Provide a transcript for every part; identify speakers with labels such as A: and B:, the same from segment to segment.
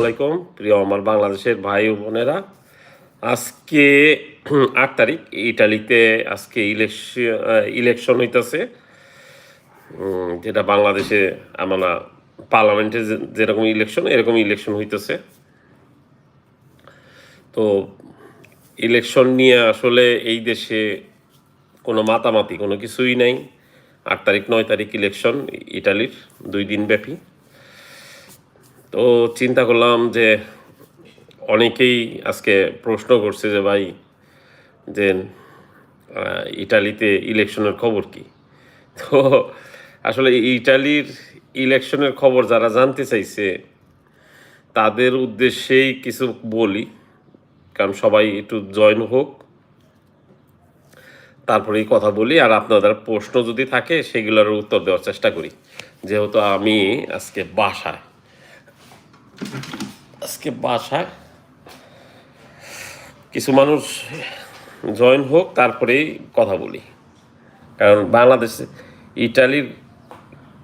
A: আসসালামাইকুম প্রিয় আমার বাংলাদেশের ভাই বোনেরা। আজকে, আট তারিখ, ইটালিতে আজকে ইলেকশন ইলেকশন হইতেছে। যেটা বাংলাদেশে আমরা পার্লামেন্টে যেরকম ইলেকশন, এরকম ইলেকশন হইতেছে। তো, ইলেকশন নিয়ে আসলে এই দেশে কোনো মাতামাতি, কোনো কিছুই নাই। আট তারিখ, নয় তারিখ ইলেকশন, ইটালির দুই দিন ব্যাপী তো চিন্তা করলাম যে অনেকেই আজকে প্রশ্ন করছে যে ভাই, যে ইটালিতে ইলেকশনের খবর কি? তো আসলে ইটালির ইলেকশনের খবর যারা জানতে চাইছে, তাদের উদ্দেশ্যেই কিছু বলি। কারণ সবাই একটু জয়েন হোক, তারপরেই কথা বলি। আর আপনাদের প্রশ্ন যদি থাকে, সেগুলোর উত্তর দেওয়ার চেষ্টা করি। যেহেতু আমি আজকে বাসায়। আজকে বাসায় কিছু মানুষ জয়েন হোক, তারপরেই কথা বলি। কারণ বাংলাদেশ ইটালির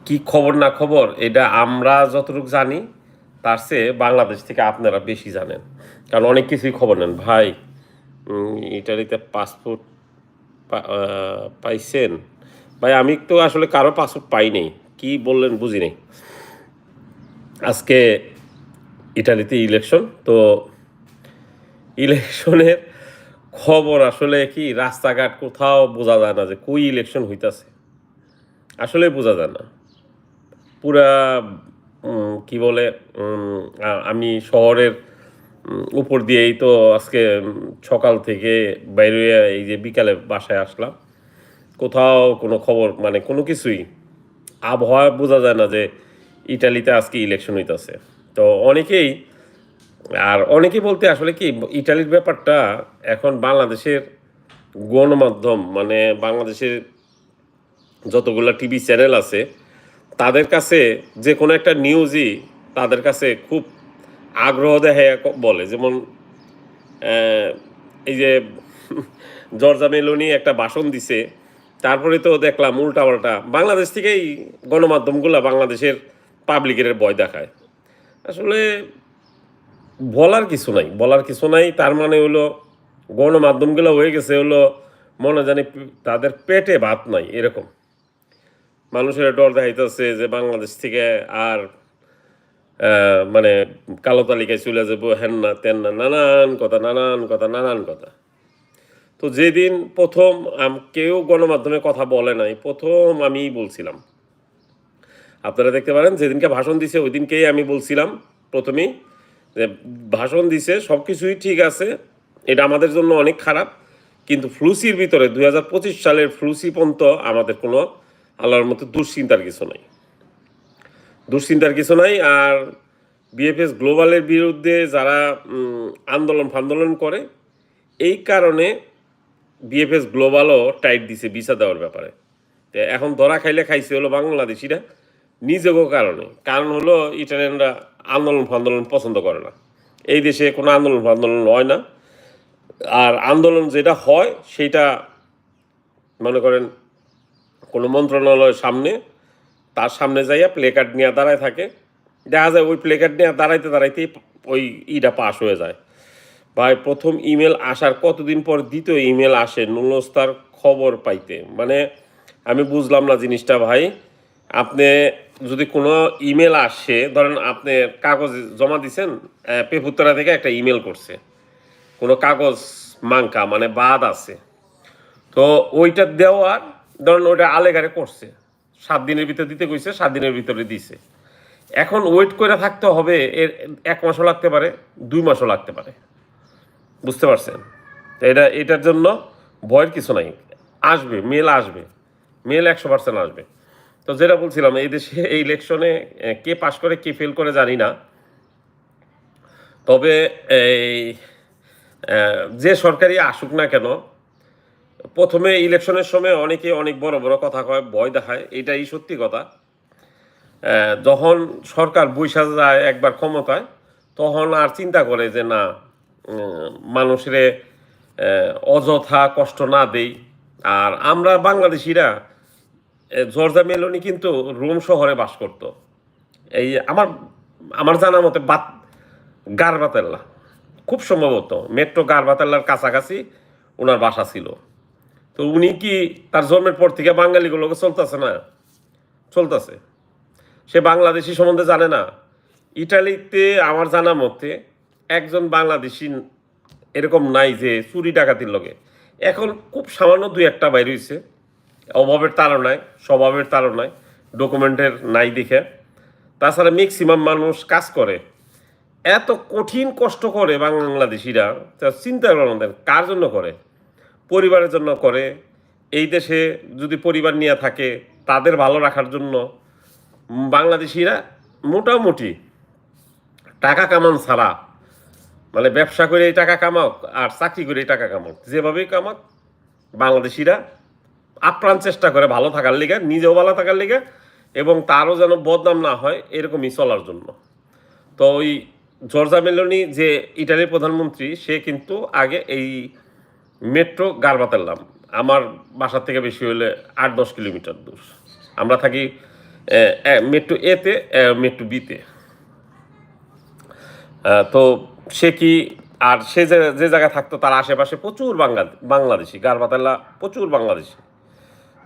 A: কি খবর না খবর, এটা আমরা যতটুকু জানি, তার চেয়ে বাংলাদেশ থেকে আপনারা বেশি জানেন। কারণ অনেক কিছুই খবর নেন। ভাই ইটালিতে পাসপোর্ট পাইছেন? ভাই, আমি তো আসলে কারও পাসপোর্ট পাই নাই। কি বললেন বুঝি নাই। আজকে ইটালিতে ইলেকশন তো ইলেকশনের খবর আসলে কি, রাস্তাঘাট কোথাও বোঝা যায় না যে কই ইলেকশন হইতাছে। আসলে বোঝা যায় না। পুরা কি বলে আমি শহরের উপর দিয়েই তো আজকে সকাল থেকে বাইরে এই যে বিকালে বাসায় আসলাম। কোথাও কোনো খবর মানে কোনো কিছুই, আবহাওয়া বোঝা যায় না যে ইটালিতে আজকে ইলেকশন হইতাছে। তো অনেকেই, আর অনেকেই বলতে আসলে কি, ইটালির ব্যাপারটা এখন বাংলাদেশের গণমাধ্যম মানে বাংলাদেশের যতগুলো টিভি চ্যানেল আছে, তাদের কাছে যে কোনো একটা নিউজই তাদের কাছে খুব আগ্রহ দেখায় বলে। যেমন এই যে জর্জা মেলোনি একটা ভাষণ দিছে, তারপরে তো দেখলাম উল্টাপাল্টা, বাংলাদেশ থেকেই গণমাধ্যমগুলো বাংলাদেশের পাবলিকের ভয় দেখায়। আসলে বলার কিছু নাই, বলার কিছু নাই। তার মানে হলো, গণমাধ্যমগুলো হয়ে গেছে হলো, মনে জানি তাদের পেটে ভাত নাই, এরকম। মানুষের ডর দেখাইতেছে যে বাংলাদেশ থেকে আর মানে কালো তালিকায় চলে যাব, হেন না, তেন না, নানান কথা নানান কথা নানান কথা। তো যেদিন প্রথম কেউ গণমাধ্যমে কথা বলে নাই, প্রথম আমিই বলছিলাম। আপনারা দেখতে পারেন, যেদিনকে ভাষণ দিছে ওই দিনকেই আমি বলছিলাম প্রথমেই যে ভাষণ দিছে সব কিছুই ঠিক আছে, এটা আমাদের জন্য অনেক খারাপ, কিন্তু ফ্লুসির ভিতরে দু হাজার পঁচিশ সালের ফ্লুসি পর্যন্ত আমাদের কোনো আল্লাহর মতো দুশ্চিন্তার কিছু নাই। দুশ্চিন্তার কিছু নাই, আর বিএফএস গ্লোবালের বিরুদ্ধে যারা আন্দোলন ফান্দোলন করে, এই কারণে বিএফএস গ্লোবালও টাইট দিছে ভিসা দেওয়ার ব্যাপারে। এখন ধরা খাইলে খাইছে হলো বাংলাদেশিরা। নিজেও কারণে। কারণ হলো ইটালিয়ানরা আন্দোলন ফান্দোলন পছন্দ করে না। এই দেশে কোনো আন্দোলন ফান্দোলন হয় না। আর আন্দোলন যেটা হয়, সেটা মনে করেন কোনো মন্ত্রণালয়ের সামনে, তার সামনে যাইয়া প্লে কার্ড নিয়ে দাঁড়ায় থাকে। দেখা যায় ওই প্লে কার্ড নিয়ে দাঁড়াইতে দাঁড়াইতেই ওই ইটা পাস হয়ে যায়। ভাই, প্রথম ইমেল আসার কতদিন পর দ্বিতীয় ইমেল আসে নুলস্তার খবর পাইতে। মানে আমি বুঝলাম না জিনিসটা ভাই। আপনি যদি কোনো ইমেল আসে, ধরেন আপনি কাগজ জমা দিছেন পেপুত্তরা থেকে একটা ইমেল করছে। কোনো কাগজ মাঙ্কা মানে বাদ আছে। তো ওইটা দেওয়ার, ধরেন ওইটা আলেগারে করছে। সাত দিনের ভিতরে দিতে কইছে, সাত দিনের ভিতরে দিছে। এখন ওয়েট করে থাকতে হবে, এর, এক মাসও লাগতে পারে, দুই মাসও লাগতে পারে। বুঝতে পারছেন? এটা, এটার জন্য ভয়ের কিছু নাই। আসবে মেল আসবে। মেল একশো পার্সেন্ট আসবে। তো যেটা বলছিলাম, এই দেশে এই ইলেকশনে কে পাশ করে, কে ফেল করে জানি না। তবে এই যে সরকারি আসুক না কেন, প্রথমে ইলেকশনের সময় অনেকে অনেক বড় বড় কথা কয়, ভয় দেখায়, এটাই সত্যি কথা। যখন সরকার বৈশা যায়, একবার ক্ষমতায়, তখন আর চিন্তা করে যে না মানুষের অযথা কষ্ট না দেই। আর আমরা বাংলাদেশিরা জর্জা মেলোনি কিন্তু রোম শহরে বাস করত। এই আমার আমার জানা মতে বাত, গারবাতেল্লা। খুব সম্ভবত মেট্রো গারবাতেল্লার কাছাকাছি ওনার বাসা ছিল। তো উনি কি তার জন্মের পর থেকে বাঙালিগুলোকে চলতেছে না? চলতেছে। সে বাংলাদেশি সম্বন্ধে জানে না। ইটালিতে আমার জানা মতে একজন বাংলাদেশি এরকম নাই যে চুরি ডাকাতির লগে। এখন খুব সামান্য দুই একটা বাইর হয়েছে অভাবের তাড়নায় স্বভাবের তাড়নায় ডকুমেন্টের নাই দেখে। তাছাড়া ম্যাক্সিমাম মানুষ কাজ করে। এত কঠিন কষ্ট করে বাংলাদেশিরা চিন্তা করেন কার জন্য করে? পরিবারের জন্য করে। এই দেশে যদি পরিবার নিয়ে থাকে, তাদের ভালো রাখার জন্য বাংলাদেশিরা মোটামুটি টাকা কামান ছাড়া মানে ব্যবসা করে টাকা কামাক আর চাকরি করে টাকা কামাক, যেভাবেই কামাক, বাংলাদেশিরা আপ্রাণ চেষ্টা করে ভালো থাকার লিগে, নিজেও ভালো থাকার লিগে, এবং তারও যেন বদনাম না হয় এরকমই চলার জন্য। তো ওই জর্জা মেলোনি যে ইটালির প্রধানমন্ত্রী, সে কিন্তু আগে এই মেট্রো গারবাতাল্লাম আমার বাসার থেকে বেশি হলে আট দশ কিলোমিটার দূর। আমরা থাকি মেট্রো এতে মেট্রো বিতে তো। সে কি, আর সে যে জায়গায় থাকতো, তার আশেপাশে প্রচুর বাংলা, বাংলাদেশি গারবাতাল্লা প্রচুর বাংলাদেশি।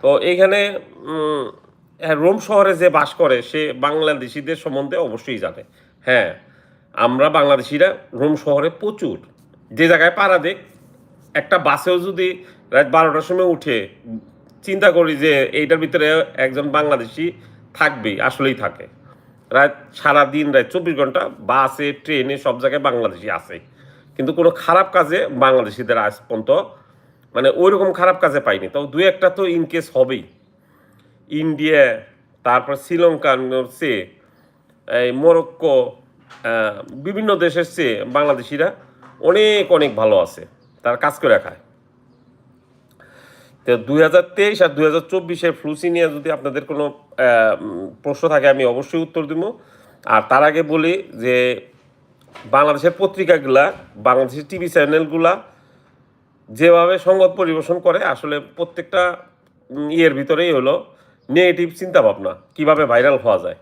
A: তো এইখানে উম, হ্যাঁ, রোম শহরে যে বাস করে সে বাংলাদেশিদের সম্বন্ধে অবশ্যই জানে। হ্যাঁ আমরা বাংলাদেশিরা রোম শহরে প্রচুর। যে জায়গায় পাড়া দেখ একটা বাসেও যদি রাত বারোটার সময় উঠে চিন্তা করি যে এইটার ভিতরে একজন বাংলাদেশি থাকবেই আসলেই থাকে। রাত সারা দিন রাত চব্বিশ ঘণ্টা বাসে ট্রেনে সব জায়গায় বাংলাদেশি আছে। কিন্তু কোনো খারাপ কাজে বাংলাদেশিদের আজ পর্যন্ত মানে ওইরকম খারাপ কাজে পাইনি। তো দুই একটা তো ইনকেস হবেই। ইন্ডিয়া তারপর শ্রীলঙ্কার চেয়ে এই মরক্কো বিভিন্ন দেশের চেয়ে বাংলাদেশিরা অনেক অনেক ভালো আছে। তার কাজ করে খায়। তো দুই হাজার তেইশ আর দুই হাজার চব্বিশের ফ্লুসি নিয়ে যদি আপনাদের কোনো প্রশ্ন থাকে, আমি অবশ্যই উত্তর দিব। আর তার আগে বলি যে, বাংলাদেশের পত্রিকাগুলা, বাংলাদেশের টিভি চ্যানেলগুলা যেভাবে সংবাদ পরিবেশন করে, আসলে প্রত্যেকটা ইয়ের ভিতরেই হলো নেগেটিভ চিন্তা ভাবনা কীভাবে ভাইরাল হওয়া যায়।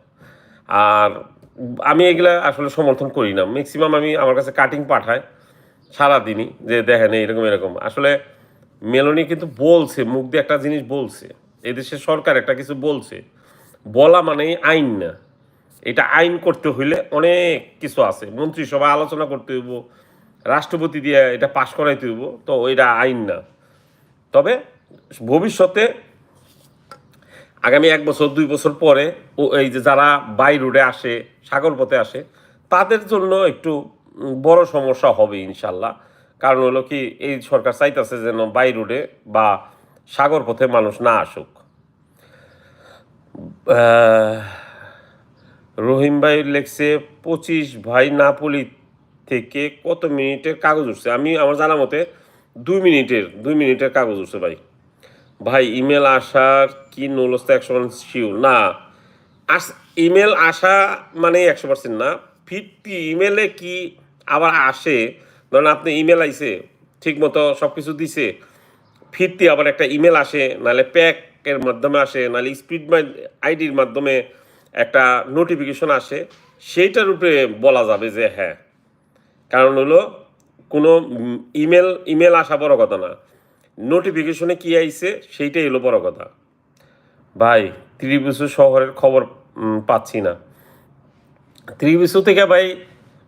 A: আর আমি এগুলা আসলে সমর্থন করি না। ম্যাক্সিমাম আমি আমার কাছে কাটিং পাঠায় সারাদিনই যে দেখেন এরকম এরকম। আসলে মেলোনি কিন্তু বলছে, মুখ দিয়ে একটা জিনিস বলছে এদেশের সরকার একটা কিছু বলছে। বলা মানেই আইন না। এটা আইন করতে হইলে অনেক কিছু আছে। মন্ত্রিসভা আলোচনা করতে হইব রাষ্ট্রপতি দিয়ে এটা পাশ করাইতে হইব, তো এটা আইন না। তবে ভবিষ্যতে, আগামী এক বছর, দুই বছর পরে, ও এই যে যারা বাই রোডে আসে, সাগর পথে আসে, তাদের জন্য একটু বড় সমস্যা হবে ইনশাল্লাহ। কারণ হলো কি, এই সরকার চাইতেছে যেন বাই রোডে বা সাগর পথে মানুষ না আসুক। রহিম ভাই লেখছে, পঁচিশ ভাই নাপলি থেকে কত মিনিটের কাগজ উঠছে? আমি আমার জানা মতে দুই মিনিটের দুই মিনিটের কাগজ উঠছে ভাই। ভাই ইমেল আসার কি নলস্তা একশো পার্সেন্ট শিওর না। আস ইমেল আসা মানে একশো পার্সেন্ট না ফিরতি ইমেলে কি আবার আসে? ধরেন আপনি ইমেল আইসে ঠিক মতো সব কিছু দিছে ফিরতি আবার একটা ইমেল আসে, নাহলে প্যাকের মাধ্যমে আসে, নাহলে স্পিড আইডির মাধ্যমে একটা নোটিফিকেশন আসে, সেইটার উপরে বলা যাবে যে হ্যাঁ কারণ হলো, কোনো ইমেল ইমেল আসা বড় কথা না। নোটিফিকেশনে কি আইছে, সেইটাই এলো বড় কথা। ভাই, ত্রিভুজ শহরের খবর পাচ্ছি না। ত্রিভুজ থেকে ভাই,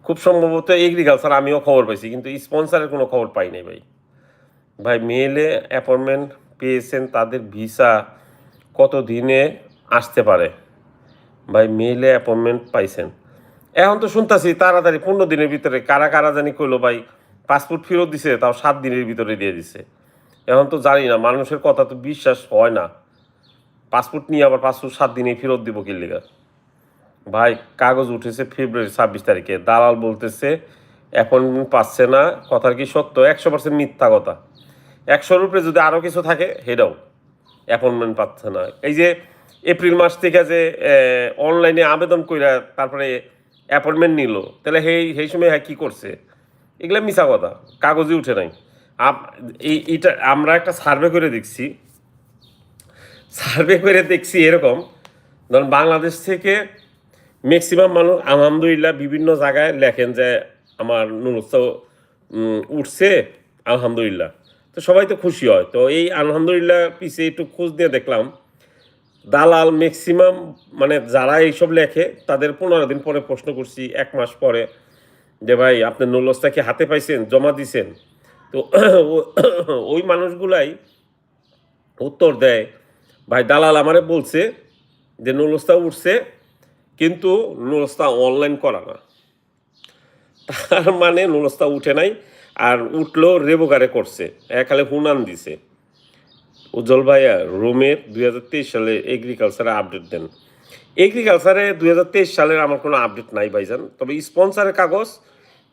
A: খুব সম্ভবত এগ্রিকালচার আমিও খবর পাইছি, কিন্তু স্পন্সারের কোনো খবর পাই নাই ভাই। ভাই, মেলে অ্যাপয়েন্টমেন্ট পেয়েছেন, তাদের ভিসা কত দিনে আসতে পারে? ভাই, মেলে অ্যাপয়েন্টমেন্ট পাইছেন। এখন তো শুনতাছি তাড়াতাড়ি পনেরো দিনের ভিতরে কারা কারা জানি কইলো, ভাই পাসপোর্ট ফেরত দিছে, তাও সাত দিনের ভিতরে দিয়ে দিছে। এখন তো জানি না, মানুষের কথা তো বিশ্বাস হয় না। পাসপোর্ট নিয়ে আবার পাসপোর্ট সাত দিনে ফেরত দিব কি লিগা? ভাই, কাগজ উঠেছে ফেব্রুয়ারি ছাব্বিশ তারিখে। দালাল বলতেছে অ্যাপয়েন্টমেন্ট পাচ্ছে না। কথার কি সত্য? একশো পার্সেন্ট মিথ্যা কথা। একশোর উপরে যদি আরও কিছু থাকে সেটাও অ্যাপয়েন্টমেন্ট পাচ্ছে না। এই যে এপ্রিল মাস থেকে যে অনলাইনে আবেদন কইরা তারপরে অ্যাপয়েন্টমেন্ট নিল। তাহলে সেই সেই সময় হ্যাঁ কী করছে? এগুলা মিছা কথা, কাগজে উঠে নাই। আপ- এই, এটা আমরা একটা সার্ভে করে দেখছি। সার্ভে করে দেখছি এরকম, ধরুন বাংলাদেশ থেকে ম্যাক্সিমাম মানুষ, আলহামদুলিল্লাহ বিভিন্ন জায়গায় লেখেন যে আমার নুরস্তা উঠছে, আলহামদুলিল্লাহ। তো সবাই তো খুশি হয়। তো এই আলহামদুলিল্লাহ পিছিয়ে একটু খোঁজ দিয়ে দেখলাম দালাল ম্যাক্সিমাম মানে যারা এইসব লেখে, তাদের পনেরো দিন পরে প্রশ্ন করছি, এক মাস পরে, যে ভাই, আপনি নুলস্তা কি হাতে পাইছেন, জমা দিছেন? তো ওই মানুষগুলাই উত্তর দেয়, ভাই, দালাল আমারে বলছে যে নুলস্তা উঠছে, কিন্তু নুলস্তা অনলাইন করা না। তার মানে নুলস্তা উঠে নাই, আর উঠলেও রেবোকারে করছে, একালে হুনান দিছে। উজ্জ্বল ভাইয়া, রোমের দুই হাজার তেইশ সালে এগ্রিকালচারে আপডেট দেন। এগ্রিকালচারে দুই হাজার তেইশ সালের আমার কোনো আপডেট নাই ভাইজান। তবে স্পন্সারের কাগজ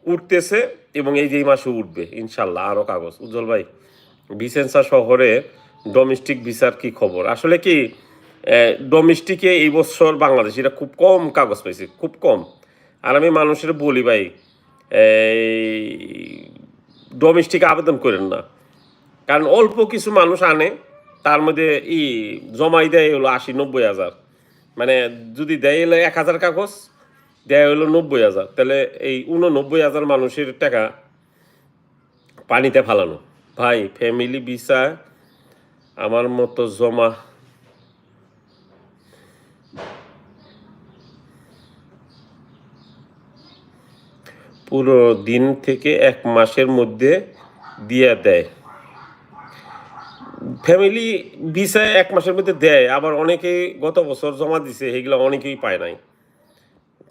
A: উঠতেছে এবং এই যে মাসে উঠবে, ইনশাল্লাহ আরও কাগজ। উজ্জ্বল ভাই ভিসেন্সা শহরে ডোমেস্টিক ভিসার কি খবর? আসলে কি ডোমেস্টিকে এই বছর বাংলাদেশিরা খুব কম কাগজ পাইছে, খুব কম। আর আমি মানুষের বলি ভাই ডোমেস্টিকে আবেদন করেন না। কারণ অল্প কিছু মানুষ আনে তার মধ্যে ই জমাই দেয় হলো আশি, নব্বই হাজার। মানে যদি দেয় হলো এক হাজার কাগজ, দেয় হলো নব্বই হাজার। তাহলে এই উননব্বই হাজার মানুষের টাকা পানিতে ফালানো। ভাই ফ্যামিলি ভিসা আমার মতো জমা পুরো দিন থেকে এক মাসের মধ্যে দিয়ে দেয়। ফ্যামিলি ভিসা এক মাসের মধ্যে দেয়, আবার অনেকেই গত বছর জমা দিছে, এগুলো অনেকেই পায় নাই।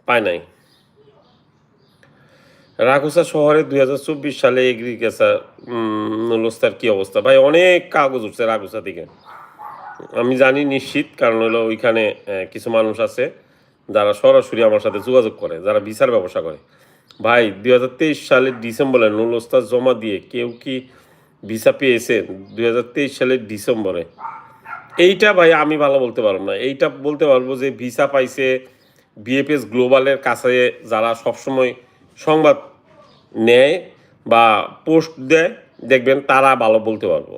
A: পায় নাই। রাঘুসা শহরে দুই হাজার চব্বিশ সালে এগ্রিকালচার নুলস্তার কি অবস্থা? ভাই, অনেক কাগজ উঠছে রাঘুসা থেকে আমি জানি নিশ্চিত, কারণ হলো ওইখানে কিছু মানুষ আছে, যারা সরাসরি আমার সাথে যোগাযোগ করে, যারা ভিসার ব্যবসা করে। ভাই, দুই হাজার তেইশ সালের ডিসেম্বরে নুলস্তা জমা দিয়ে কেউ কি ভিসা পেয়েছেন দুই হাজার তেইশ সালের ডিসেম্বরে। এইটা ভাই আমি ভালো বলতে পারব না। এইটা বলতে পারব যে ভিসা পাইছে বিএফএস গ্লোবালের কাছে যারা সবসময় সংবাদ নেয় বা পোস্ট দেয়, দেখবেন তারা ভালো বলতে পারব।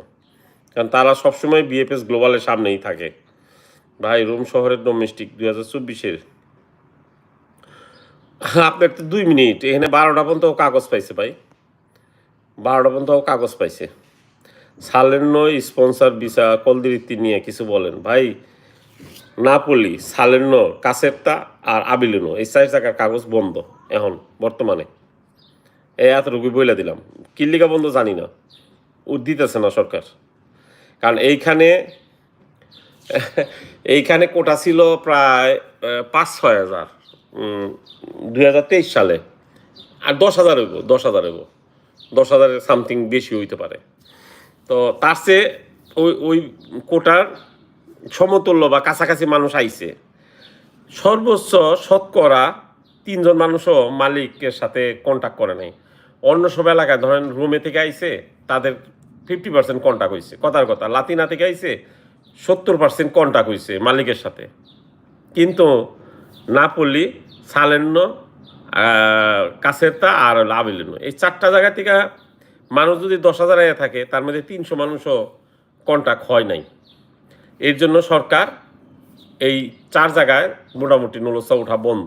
A: কারণ তারা সবসময় বিএফএস গ্লোবালের সামনেই থাকে। ভাই, রোম শহরের ডোমেস্টিক দুই হাজার চব্বিশের। আপনার তো দুই মিনিট, এখানে বারোটা পর্যন্ত কাগজ পাইছে ভাই। বারোটা পর্যন্ত কাগজ পাইছে। সালেন্য স্পন্সর ভিসা কলদিরিত্তি নিয়ে কিছু বলেন। ভাই, নাপলি সালেন্য কাসেরটা আর আবিলিনো, এই চার টাকার কাগজ বন্ধ এখন, বর্তমানে। এই এতটুকু বইলা দিলাম। কিল্লিকা বন্ধ জানি না। দিতেছে না সরকার। কারণ এইখানে এইখানে কোটা ছিল প্রায় পাঁচ ছয় হাজার। দুই হাজার তেইশ সালে। আর দশ হাজার হইব, দশ হাজার হইব। দশ হাজারের সামথিং বেশি হইতে পারে। তো তার চেয়ে ওই ওই কোটার সমতুল্য বা কাছাকাছি মানুষ আইছে। সর্বোচ্চ শতকরা তিনজন মানুষও মালিকের সাথে কন্ট্যাক্ট করে নাই। অন্য সব এলাকায় ধরেন রুমে থেকে আইছে, তাদের ফিফটি পার্সেন্ট কন্ট্যাক্ট হয়েছে কথার কথা, লাতিনা থেকে আইছে, সত্তর পার্সেন্ট কন্ট্যাক্ট হয়েছে মালিকের সাথে। কিন্তু নাপলি সালেন্য কাছেরটা আর হলো আবিলিনো এই চারটা জায়গা থেকে মানুষ যদি দশ হাজার আয়া থাকে, তার মধ্যে তিনশো মানুষও কন্ট্যাক্ট হয় নাই। এর জন্য সরকার এই চার জায়গায় মোটামুটি নলসা উঠা বন্ধ।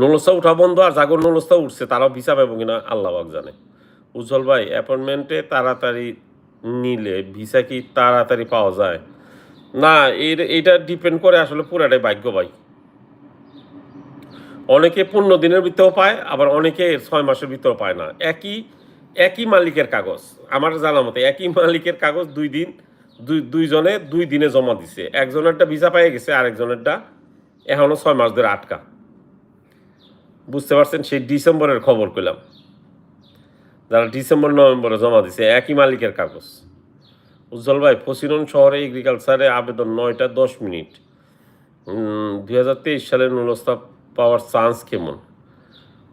A: নলসা উঠা বন্ধ আর জাগর নলসা উঠছে, তারাও ভিসা পাবো কিনা আল্লাহ জানে। উজ্জ্বল ভাই অ্যাপয়েন্টমেন্টে তাড়াতাড়ি নিলে ভিসা কি তাড়াতাড়ি পাওয়া যায়? না, এর এটা ডিপেন্ড করে আসলে পুরাটাই ভাগ্য ভাই। অনেকে পনেরো দিনের ভিতরেও পায়, আবার অনেকে ছয় মাসের ভিতরেও পায় না। একই একই মালিকের কাগজ, আমার জানা মতে একই মালিকের কাগজ দুই দিন, দুই, দুইজনে দুই দিনে জমা দিছে। একজনেরটা ভিসা পেয়ে গেছে, আরেকজনেরটা এখনও ছয় মাস ধরে আটকা। বুঝতে পারছেন? সেই ডিসেম্বরের খবর পেলাম যারা ডিসেম্বর, নভেম্বরে জমা দিছে, একই মালিকের কাগজ। উজ্জ্বল ভাই ফসিরন শহরে এগ্রিকালচারে আবেদন নয়টা দশ মিনিট। দুই হাজার তেইশ সালের নুলস্তা পাওয়ার চান্স কেমন?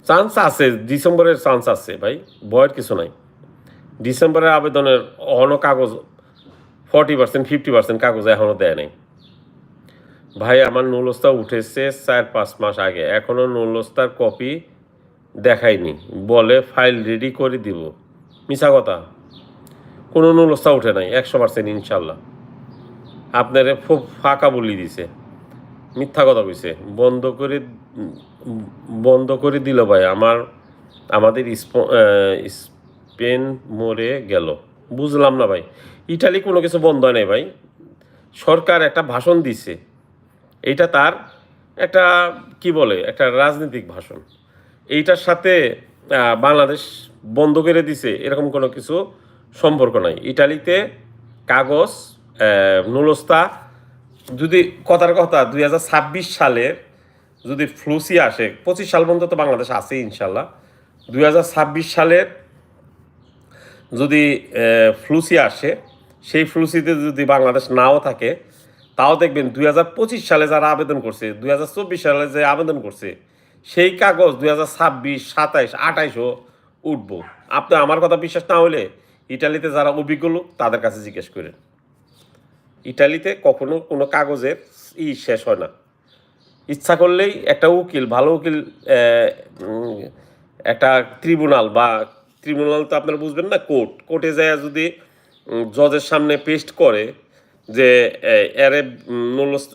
A: চান্স আছে, ডিসেম্বরের চান্স আছে ভাই ভয়ের কিছু নাই। ডিসেম্বরের আবেদনের অহনো কাগজ ফর্টি পার্সেন্ট, ফিফটি পার্সেন্ট কাগজ এখনও দেয় নাই। ভাই, আমার নুলস্তা উঠেছে চার পাঁচ মাস আগে এখনও নুলস্তার কপি দেখায়নি বলে ফাইল রেডি করে দিব। মিশা কথা, কোনো নুলস্তা উঠে নাই, একশো পার্সেন্ট ইনশাল্লাহ। আপনারে খুব ফাঁকা বলি দিছে। মিথ্যা কথা কইছে। বন্ধ করে বন্ধ করে দিল ভাই। আমার, আমাদের স্পেন মরে গেল। বুঝলাম না ভাই। ইটালি কোনো কিছু বন্ধ নেই ভাই। সরকার একটা ভাষণ দিছে। এইটা তার একটা, কি বলে, একটা রাজনৈতিক ভাষণ। এইটার সাথে বাংলাদেশ বন্ধ করে দিছে। এরকম কোনো কিছু সম্পর্ক নাই। ইটালিতে কাগজ নুলস্তা যদি কথার কথা, দুই হাজার ছাব্বিশ সালে যদি ফ্লুসি আসে, পঁচিশ সাল পর্যন্ত তো বাংলাদেশ আছে ইনশাল্লাহ দুই হাজার ছাব্বিশ সালের যদি ফ্লুসি আসে, সেই ফ্লুসিতে যদি বাংলাদেশ নাও থাকে, তাও দেখবেন দুই হাজার পঁচিশ সালে যারা আবেদন করছে, দুই হাজার চব্বিশ সালে যে আবেদন করছে, সেই কাগজ দুই হাজার ছাব্বিশ, সাতাইশ, আঠাইশও উঠবো। আপনি আমার কথা বিশ্বাস না হলে ইটালিতে যারা অভিজ্ঞ লোক, তাদের কাছে জিজ্ঞেস করেন। ইটালিতে কখনো কোনো কাগজের ই শেষ হয় না। ইচ্ছা করলেই একটা উকিল, ভালো উকিল একটা ট্রিব্যুনাল বা ট্রিব্যুনাল তো আপনারা বুঝবেন না, কোর্ট। কোর্টে যায় যদি জজের সামনে পেস্ট করে যে এর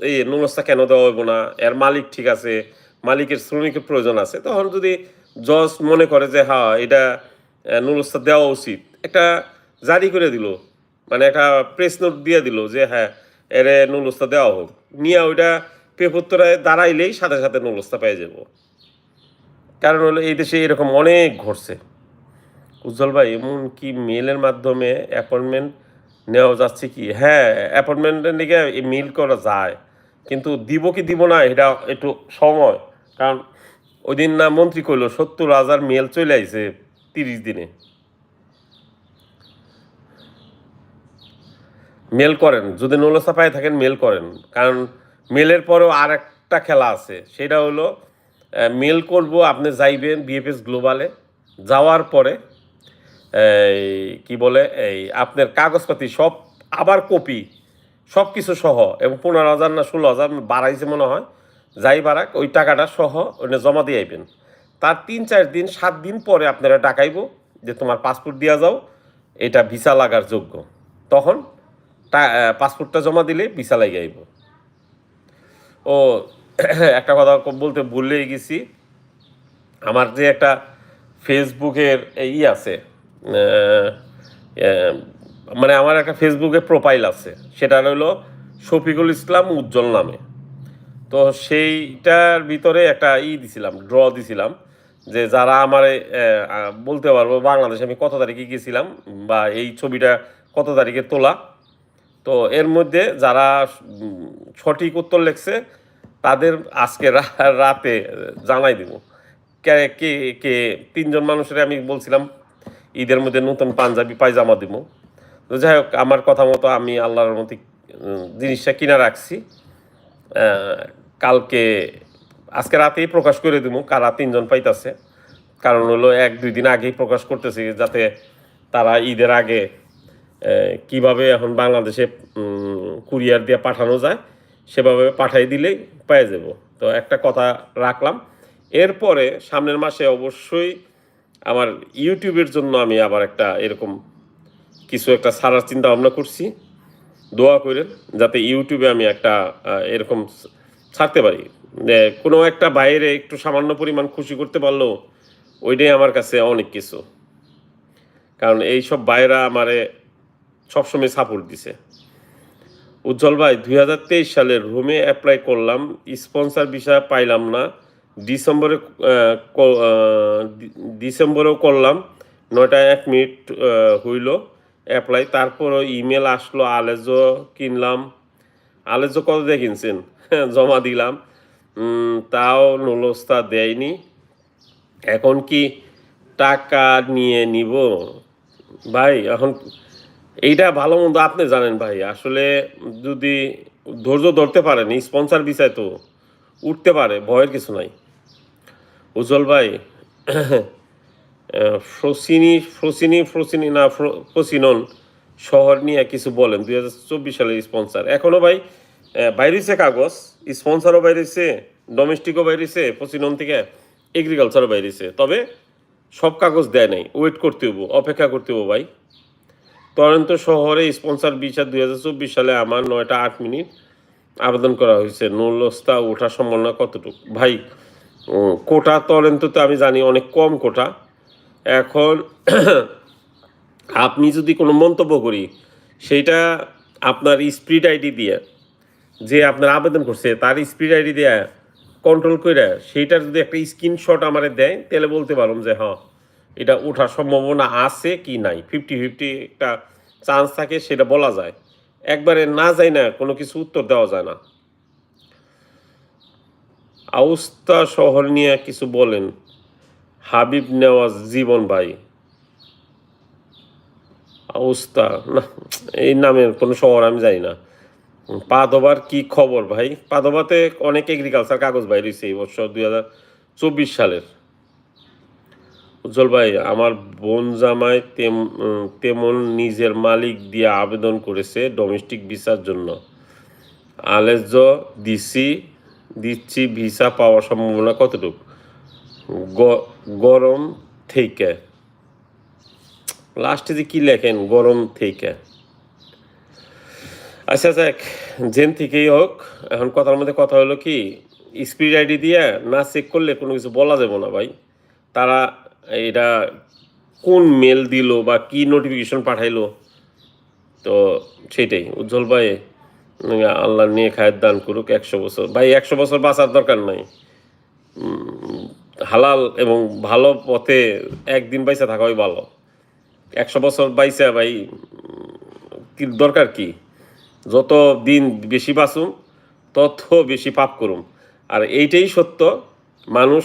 A: এই নুলস্তা কেন দেওয়া হইব না, এর মালিক ঠিক আছে, মালিকের শ্রমিকের প্রয়োজন আছে, তখন যদি জজ মনে করে যে হ্যাঁ এটা নুলস্তা দেওয়া উচিত, একটা জারি করে দিল। মানে একটা প্রেস নোট দিয়ে দিল যে হ্যাঁ এর নুলস্তা দেওয়া হোক। নিয়ে ওইটা পেপত্তরায় দাঁড়াইলেই সাথে সাথে নুলস্তা পেয়ে যাব। কারণ হলো এই দেশে এরকম অনেক ঘটছে। উজ্জ্বল ভাই, এমন কি মেলের মাধ্যমে অ্যাপয়েন্টমেন্ট নেওয়া যাচ্ছে কি? হ্যাঁ অ্যাপয়েন্টমেন্টের দিকে মেল করা যায়, কিন্তু দিব কি দিব না এটা একটু সময়। কারণ ওই দিন না মন্ত্রী কইলো, সত্তর হাজার মেল চলে আইছে তিরিশ দিনে। মেল করেন। যদি নলসা পায়ে থাকেন, মেল করেন। কারণ মেলের পরেও আর একটা খেলা আছে। সেটা হলো মেল করব, আপনি যাইবেন বিএফএস গ্লোবালে যাওয়ার পরে কি বলে, এই, আপনার কাগজপাতি সব, আবার কপি সব কিছু সহ, এবং পনেরো হাজার না ষোলো হাজার বাড়াইছে মনে হয়, যাই বাড়াক, ওই টাকাটা সহ ওইটা জমা দিয়ে আইবেন। তার তিন চার দিন, সাত দিন পরে আপনারা টাকাইব যে তোমার পাসপোর্ট দিয়া যাও, এটা ভিসা লাগার যোগ্য। তখন পাসপোর্টটা জমা দিলে ভিসা আইব। ও, একটা কথা বলতে ভুলেই গেছি। আমার যে একটা ফেসবুকের ই আছে মানে আমার একটা ফেসবুকে প্রোফাইল আছে, সেটা হলো শফিকুল ইসলাম উজ্জ্বল নামে। তো সেইটার ভিতরে একটা ই দিছিলাম, ড্র দিছিলাম, যে যারা আমার বলতে পারব বাংলাদেশে আমি কত তারিখে গিয়েছিলাম বা এই ছবিটা কত তারিখে তোলা। তো এর মধ্যে যারা সঠিক উত্তর লেখছে, তাদের আজকে রাতে জানাই দিব। কে কে কে, তিনজন মানুষের আমি বলছিলাম, ঈদের মধ্যে নতুন পাঞ্জাবি, পায়জামা দিব। তো যাই হোক, আমার কথা মতো আমি আল্লাহর মতো জিনিসটা কিনা রাখছি। কালকে, আজকে রাতেই প্রকাশ করে দিব, কারা তিনজন পাইতাছে। কারণ হলো এক, দুই দিন আগেই প্রকাশ করতেছি, যাতে তারা ঈদের আগে কীভাবে এখন বাংলাদেশে কুরিয়ার দিয়ে পাঠানো যায়, সেভাবে পাঠাই দিলেই পেয়ে যাব। তো একটা কথা রাখলাম, এরপরে সামনের মাসে অবশ্যই আমার ইউটিউবের জন্য আমি আবার একটা এরকম কিছু একটা ছাড়ার চিন্তা ভাবনা করছি। দোয়া করেন যাতে ইউটিউবে আমি একটা এরকম ছাড়তে পারি। কোনো একটা বাইরে একটু সামান্য পরিমাণ খুশি করতে পারলেও ওইটাই আমার কাছে অনেক কিছু। কারণ এই সব বাইরা আমারে সবসময় সাপোর্ট দিছে। উজ্জ্বল ভাই, দুই হাজার তেইশ সালে রুমে অ্যাপ্লাই করলাম। স্পন্সর বিষয় পাইলাম না। ডিসেম্বরে ডিসেম্বরেও করলাম। নয়টা এক মিনিট হইল অ্যাপ্লাই তারপরও ইমেল আসলো, আলেজো কিনলাম। আলেজো কত দিয়ে কিনছেন? জমা দিলাম। তাও নলস্তা দেয়নি। এখন কি টাকা নিয়ে নিব? ভাই, এখন এইটা ভালো মন্দ আপনি জানেন ভাই। আসলে যদি ধৈর্য ধরতে পারেন স্পন্সার বিষয় তো উঠতে পারে, ভয়ের কিছু নাই। উজ্জ্বল ভাই ফ্রসিনি ফ্রসিনি ফ্রসিনি না, ফ্র- ফ্রসিনন শহর নিয়ে কিছু বলেন। দুই হাজার চব্বিশ সালের স্পন্সার এখনও ভাই বাইরেছে কাগজ স্পন্সারও বাইরেছে ডোমেস্টিকও বাইরেছে, ফ্রসিনন থেকে এগ্রিকালচারও বাইরেছে। তবে সব কাগজ দেয় নাই। ওয়েট করতে হব অপেক্ষা করতে হব ভাই। টরন্টো শহরে স্পন্সর ভিসা দুই হাজার চব্বিশ সালে আমার নয়টা আট মিনিট আবেদন করা হয়েছে। নুরলস্তা ওঠার সম্ভাবনা কতটুকু? ভাই কোটা তরেন্ত তো আমি জানি অনেক কম কোটা। এখন আপনি যদি কোনো মন্তব্য করি সেইটা আপনার স্পিড আইডি দিয়ে, যে আপনার আবেদন করছে, তার স্পিড আইডি দিয়ে কন্ট্রোল করে সেইটার যদি একটা স্ক্রিনশট আমারে দেয়, তাহলে বলতে পারলাম যে হ্যাঁ এটা ওঠার সম্ভাবনা আছে কি নাই? ফিফটি ফিফটি একটা চান্স থাকে সেটা বলা যায়। একবারে না যায় না কোনো কিছু উত্তর দেওয়া যায় না। আউস্তা শহর নিয়ে কিছু বলেন। হাবিব নেওয়াজ জীবন ভাই। আউস্তা, না, এই নামের কোনো শহর আমি জানি না। পাদোবার কি খবর ভাই? পাদোবাতে অনেক এগ্রিকালচার কাগজ বাইর হয়েছে এই বছর দুই হাজার চব্বিশ সালের। উজ্জ্বল ভাই, আমার বোন জামাই তেম তেমন নিজের মালিক দিয়ে আবেদন করেছে ডোমেস্টিক ভিসার জন্য। আলেজ দিছি, দিচ্ছি ভিসা পাওয়ার সম্ভাবনা কতটুকু? গরম থেকে। লাস্টে যে কী লেখেন? গরম থেকে। আচ্ছা যাক জেন থেকেই হোক, এখন কথার মধ্যে কথা হলো কি স্পিড আইডি দিয়ে না চেক করলে কোনো কিছু বলা যাবে না ভাই। তারা এটা কোন মেল দিল বা কি নোটিফিকেশন পাঠাইলো? তো সেটাই উজ্জ্বল ভাই আল্লাহ নিয়ে খায়ের দান করুক, একশো বছর। ভাই, একশো বছর বাঁচার দরকার নাই। হালাল এবং ভালো পথে একদিন বাইসা থাকাই ভালো। একশো বছর বাইসা ভাই, কি দরকার কি? যত দিন বেশি বাঁচুম, তত বেশি পাপ করুম। আর এইটাই সত্য। মানুষ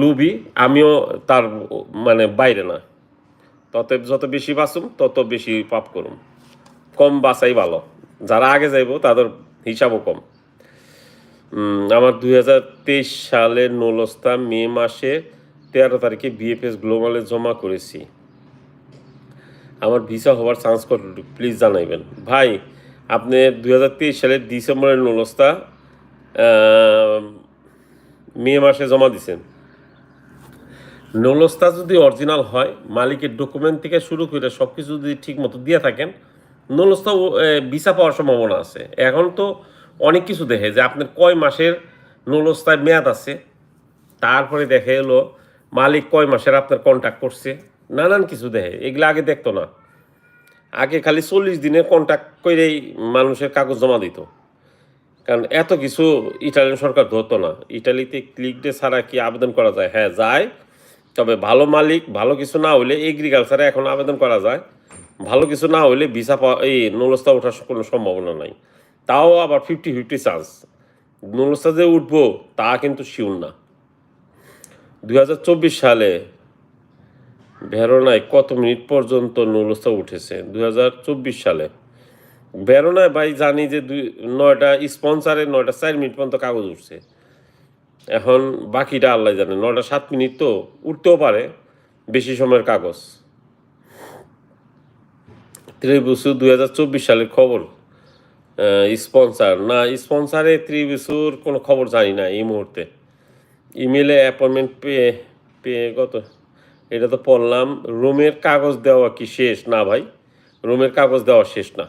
A: লুবি, আমিও তার মানে বাইরে না। তত, যত বেশি বাঁচুম, তত বেশি পাপ করুম। কম বাঁচাই ভালো। যারা আগে যাইব, তাদের হিসাবও কম। আমার দুই হাজার তেইশ সালের নলস্তা মে মাসে তেরো তারিখে বিএফএস গ্লোবালে জমা করেছি। আমার ভিসা হওয়ার চান্স কতটুকু? প্লিজ জানাইবেন। ভাই, আপনি দুই হাজার তেইশ সালের ডিসেম্বরের নলস্তা মে মাসে জমা দিছেন। নলস্তা যদি অরিজিনাল হয়, মালিকের ডকুমেন্ট থেকে শুরু করে সব কিছু যদি ঠিক মতো দিয়ে থাকেন, নলস্তা ভিসা পাওয়ার সম্ভাবনা আছে। এখন তো অনেক কিছু দেখে যে আপনার কয় মাসের নলস্তায় মেয়াদ আছে, তারপরে দেখে এলো মালিক কয় মাসের আপনার কন্ট্যাক্ট করছে, নানান কিছু দেখে, এগুলো আগে দেখতো না। আগে খালি চল্লিশ দিনের কন্ট্যাক্ট করেই মানুষের কাগজ জমা দিত। কারণ এত কিছু ইটালিয়ান সরকার ধরতো না। ইটালিতে ক্লিক ডে ছাড়া কি আবেদন করা যায়? হ্যাঁ যায়। তবে ভালো মালিক, ভালো কিছু না হলে এগ্রিকালচারে এখন আবেদন করা যায়। ভালো কিছু না হলে ভিসা পাওয়া এই নলস্তা ওঠার কোনো সম্ভাবনা নাই। তাও আবার ফিফটি ফিফটি চান্স নলস্তা যে উঠবো, তা কিন্তু শিউর না। দুই হাজার চব্বিশ সালে ভেরোনায় কত মিনিট পর্যন্ত নৌলস্তা উঠেছে? দু হাজার চব্বিশ সালে। ভেরোনায় ভাই জানি যে দুই নয়টা স্পন্সারে নয়টা চার মিনিট পর্যন্ত কাগজ উঠছে। এখন বাকিটা আল্লাহ জানে। নটা সাত মিনিট তো উঠতেও পারে, বেশি সময়ের কাগজ। ত্রিবসু দুই হাজার চব্বিশ সালের খবর। স্পন্সার না স্পন্সারে ত্রিবসুর কোনো খবর জানি না এই মুহূর্তে। ইমেলে অ্যাপয়েন্টমেন্ট পেয়ে পেয়ে কত? এটা তো পড়লাম। রুমের কাগজ দেওয়া কি শেষ? না ভাই, রুমের কাগজ দেওয়া শেষ না।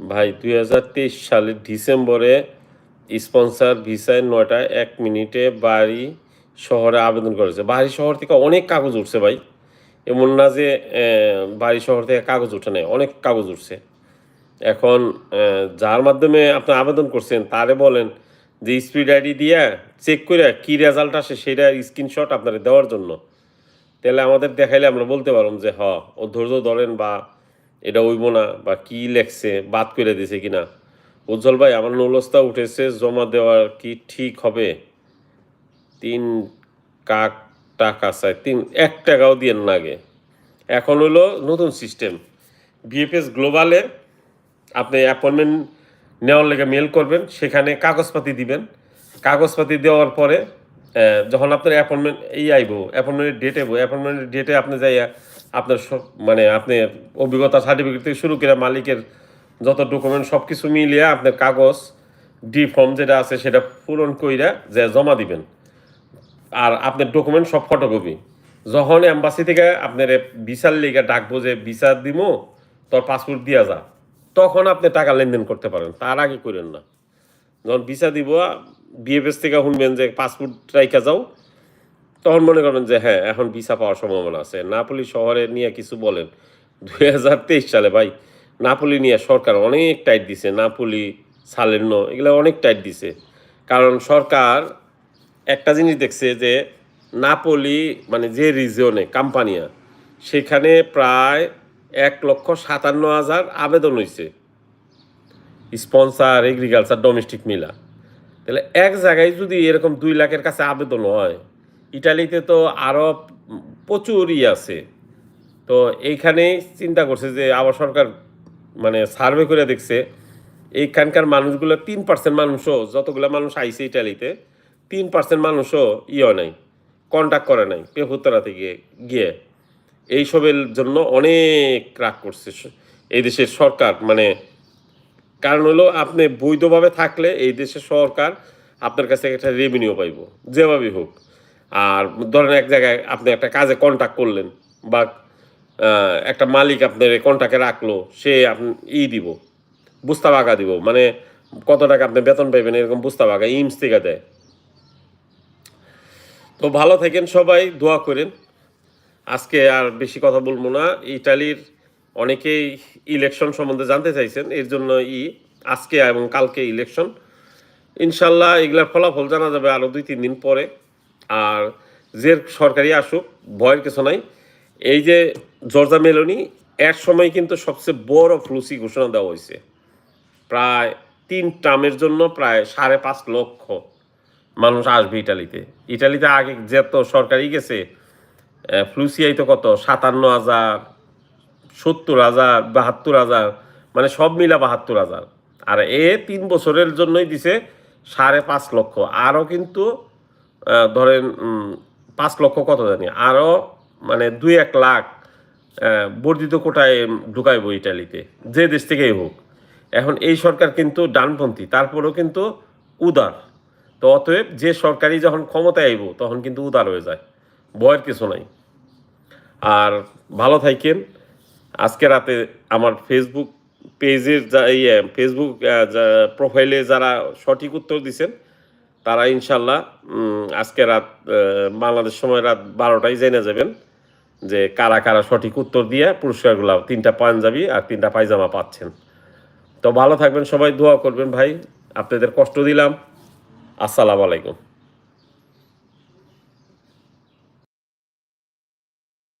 A: ভাই, দুই হাজার তেইশ সালের ডিসেম্বরে স্পন্সার ভিসায় নয়টা এক মিনিটে বাড়ি শহরে আবেদন করেছে। বাড়ি শহর থেকে অনেক কাগজ উঠছে ভাই। এমন না যে বাড়ি শহর থেকে কাগজ উঠে নেয় অনেক কাগজ উঠছে। এখন যার মাধ্যমে আপনি আবেদন করছেন, তারে বলেন যে স্পিড আইডি দিয়ে চেক করে কি রেজাল্ট আসে সেটা স্ক্রিনশট আপনারা দেওয়ার জন্য। তাহলে আমাদের দেখাইলে আমরা বলতে পারলাম যে, হ, ও ধৈর্য ধরেন বা এটা হইব না, বা কি লেখছে, বাদ করে দিছে কিনা। উজ্জ্বল ভাই, আমার নলস্তা উঠেছে, জমা দেওয়ার কি ঠিক হবে? তিন কাক টাকা চাই, তিন, এক টাকাও দিয়ে লাগে এখন হলো নতুন সিস্টেম। বিএফএস গ্লোবালে আপনি অ্যাপয়েন্টমেন্ট নেওয়ার লেগে মেল করবেন, সেখানে কাগজপাতি দিবেন। কাগজপাতি দেওয়ার পরে যখন আপনার অ্যাপয়েন্টমেন্ট এই আইব, অ্যাপয়েন্টমেন্টের ডেট আইব, অ্যাপয়েন্টমেন্টের ডেটে আপনি যাইয়া আপনার সব মানে আপনি অভিজ্ঞতা সার্টিফিকেট থেকে শুরু করে মালিকের যত ডকুমেন্ট সব কিছু মিলিয়ে আপনার কাগজ ডি ফর্ম যেটা আছে সেটা পূরণ কইরা যে জমা দিবেন। আর আপনার ডকুমেন্ট সব ফটোকপি যখন এম্বাসি থেকে আপনার ভিসার লিগে ডাকবো যে ভিসা দিমো, তোর পাসপোর্ট দিয়া যা। তখন আপনি টাকা লেনদেন করতে পারেন, তার আগে করেন না। যখন ভিসা দিব বিএফএস থেকে শুনবেন যে পাসপোর্ট রাইখা যাও তখন মনে করেন যে হ্যাঁ এখন ভিসা পাওয়ার সম্ভাবনা আছে। নাপলি শহরে নিয়ে কিছু বলেন। দুই হাজার তেইশ সালে, ভাই, নাপলি নিয়ে সরকার অনেক টাইট দিছে। নাপলি সালেন্য এগুলো অনেক টাইট দিছে। কারণ সরকার একটা জিনিস দেখছে যে, নাপলি মানে যে রিজিয়নে কাম্পানিয়া, সেখানে প্রায় এক লক্ষ সাতান্ন হাজার আবেদন হয়েছে স্পন্সার, এগ্রিকালচার, ডোমেস্টিক মিলা। তাহলে এক জায়গায় যদি এরকম দুই লাখের কাছে আবেদন হয় ইটালিতে তো আরও প্রচুর ই আছে। তো এইখানেই চিন্তা করছে যে আবার সরকার মানে সার্ভে করে দেখছে, এইখানকার মানুষগুলো তিন পার্সেন্ট মানুষও, যতগুলো মানুষ আইছে ইটালিতে, তিন পার্সেন্ট মানুষও ইয়ে নাই কন্ট্যাক্ট করে নাই পেপুতরা থেকে গিয়ে। এইসবের জন্য অনেক রাগ করছে এই দেশের সরকার মানে কারণ হলো আপনি বৈধভাবে থাকলে এই দেশের সরকার আপনার কাছে একটা রেভিনিউ পাইব, যেভাবেই হোক। আর ধরেন এক জায়গায় আপনি একটা কাজে কন্ট্যাক্ট করলেন বা একটা মালিক আপনার কন্ট্যাক্টে রাখল, সে আপনি ই দিব বুস্তা বাগা দিব মানে কত টাকা আপনি বেতন পাইবেন এরকম বুস্তা বাগা ইমস থেকে দেয়। তো ভালো থাকেন সবাই, দোয়া করেন। আজকে আর বেশি কথা বলব না, ইটালির অনেকেই ইলেকশন সম্বন্ধে জানতে চাইছেন, এর জন্য ই, আজকে এবং কালকে ইলেকশন ইনশাল্লাহ এগুলার ফলাফল জানা যাবে আরও দুই তিন দিন পরে। আর যে সরকারি আসুক, ভয়ের কিছু নাই। এই যে জর্জা মেলোনি, এক সময় কিন্তু সবচেয়ে বড় ফ্লুসি ঘোষণা দেওয়া হয়েছে। প্রায় তিন টার্মের জন্য প্রায় সাড়ে পাঁচ লক্ষ মানুষ আসবে ইটালিতে। ইটালিতে আগে যত সরকারি গেছে ফ্লুসিয়াই তো কত? সাতান্ন হাজার, সত্তর হাজার, বাহাত্তর হাজার মানে সব মিলা বাহাত্তর হাজার। আর এ তিন বছরের জন্যই দিছে সাড়ে পাঁচ লক্ষ। আরও কিন্তু ধরেন পাঁচ লক্ষ কত জানি আরও মানে দুই এক লাখ বর্ধিত কোটায় ঢুকাইব ইটালিতে, যে দেশ থেকেই হোক। এখন এই সরকার কিন্তু ডানপন্থী, তারপরেও কিন্তু উদার। তো অতএব যে সরকারি যখন ক্ষমতায় আইব, তখন কিন্তু উদার হয়ে যায়, ভয়ের কিছু নাই। আর ভালো থাকেন। আজকে রাতে আমার ফেসবুক পেজের যা ইয়ে ফেসবুক প্রোফাইলে যারা সঠিক উত্তর দিছেন তারা ইনশাল্লাহ আজকে রাত বাংলাদেশ সময় রাত বারোটায় জেনে যাবেন যে কারা কারা সঠিক উত্তর দিয়ে পুরস্কারগুলো, তিনটা পাঞ্জাবি আর তিনটা পায়জামা পাচ্ছেন। তো ভালো থাকবেন, সবাই দোয়া করবেন ভাই। আপনাদের কষ্ট দিলাম। আসসালামু আলাইকুম।